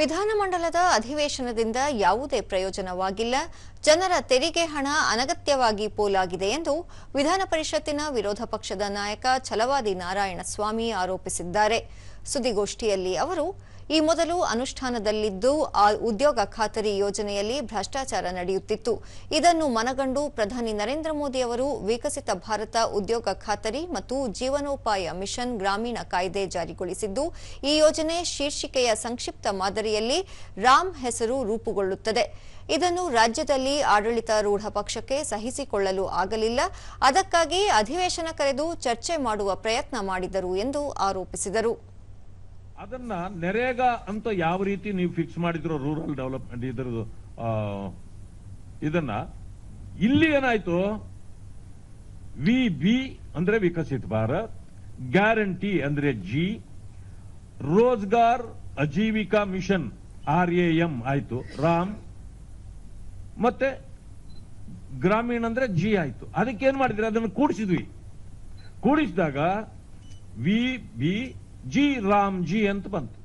ವಿಧಾನಮಂಡಲದ ಅಧಿವೇಶನದಿಂದ ಯಾವುದೇ ಪ್ರಯೋಜನವಾಗಿಲ್ಲ. ಜನರ ತೆರಿಗೆ ಹಣ ಅನಗತ್ಯವಾಗಿ ಪೋಲಾಗಿದೆ ಎಂದು ವಿಧಾನ ಪರಿಷತ್ತಿನ ವಿರೋಧ ಪಕ್ಷದ ನಾಯಕ ಛಲವಾದಿ ನಾರಾಯಣಸ್ವಾಮಿ ಆರೋಪಿಸಿದ್ದಾರೆ. ಸುದ್ದಿಗೋಷ್ಠಿಯಲ್ಲಿ ಅವರು, ಈ ಮೊದಲು ಅನುಷ್ಠಾನದಲ್ಲಿದ್ದು ಆ ಉದ್ಯೋಗ ಖಾತರಿ ಯೋಜನೆಯಲ್ಲಿ ಭ್ರಷ್ಟಾಚಾರ ನಡೆಯುತ್ತಿತ್ತು. ಇದನ್ನು ಮನಗಂಡು ಪ್ರಧಾನಿ ನರೇಂದ್ರ ಮೋದಿ ಅವರು ವಿಕಸಿತ ಭಾರತ ಉದ್ಯೋಗ ಖಾತರಿ ಮತ್ತು ಜೀವನೋಪಾಯ ಮಿಷನ್ ಗ್ರಾಮೀಣ ಕಾಯ್ದೆ ಜಾರಿಗೊಳಿಸಿದ್ದು, ಈ ಯೋಜನೆ ಶೀರ್ಷಿಕೆಯ ಸಂಕ್ಷಿಪ್ತ ಮಾದರಿಯಲ್ಲಿ ರಾಮ್ ಹೆಸರು ರೂಪುಗೊಳ್ಳುತ್ತದೆ. ಇದನ್ನು ರಾಜ್ಯದಲ್ಲಿ ಆಡಳಿತಾರೂಢ ಪಕ್ಷಕ್ಕೆ ಸಹಿಸಿಕೊಳ್ಳಲು ಆಗಲಿಲ್ಲ. ಅದಕ್ಕಾಗಿ ಅಧಿವೇಶನ ಕರೆದು ಚರ್ಚೆ ಮಾಡುವ ಪ್ರಯತ್ನ ಮಾಡಿದರು ಎಂದು ಆರೋಪಿಸಿದರು. ಅದನ್ನ ನೆರೇಗಾ ಅಂತ ಯಾವ ರೀತಿ ನೀವು ಫಿಕ್ಸ್ ಮಾಡಿದ್ರು ರೂರಲ್ ಡೆವಲಪ್ಮೆಂಟ್ ಇದ್ರದ್ದು ಇದನ್ನ? ಇಲ್ಲಿ ಏನಾಯ್ತು? ವಿ ಬಿ ಅಂದ್ರೆ ವಿಕಸಿತ ಭಾರತ್, ಗ್ಯಾರಂಟಿ ಅಂದ್ರೆ G, Rozgar Ajeevika mission, R A M ಆಯ್ತು. ರಾಮ್ ಮತ್ತೆ ಗ್ರಾಮೀಣ ಅಂದ್ರೆ ಜಿ ಆಯ್ತು. ಅದಕ್ಕೆ ಏನ್ ಮಾಡಿದ್ರಿ? ಅದನ್ನು ಕೂಡಿಸಿದ್ವಿ. ಕೂಡಿಸಿದಾಗ V, B, G, Ram, G ಅಂತ ಬಂತು.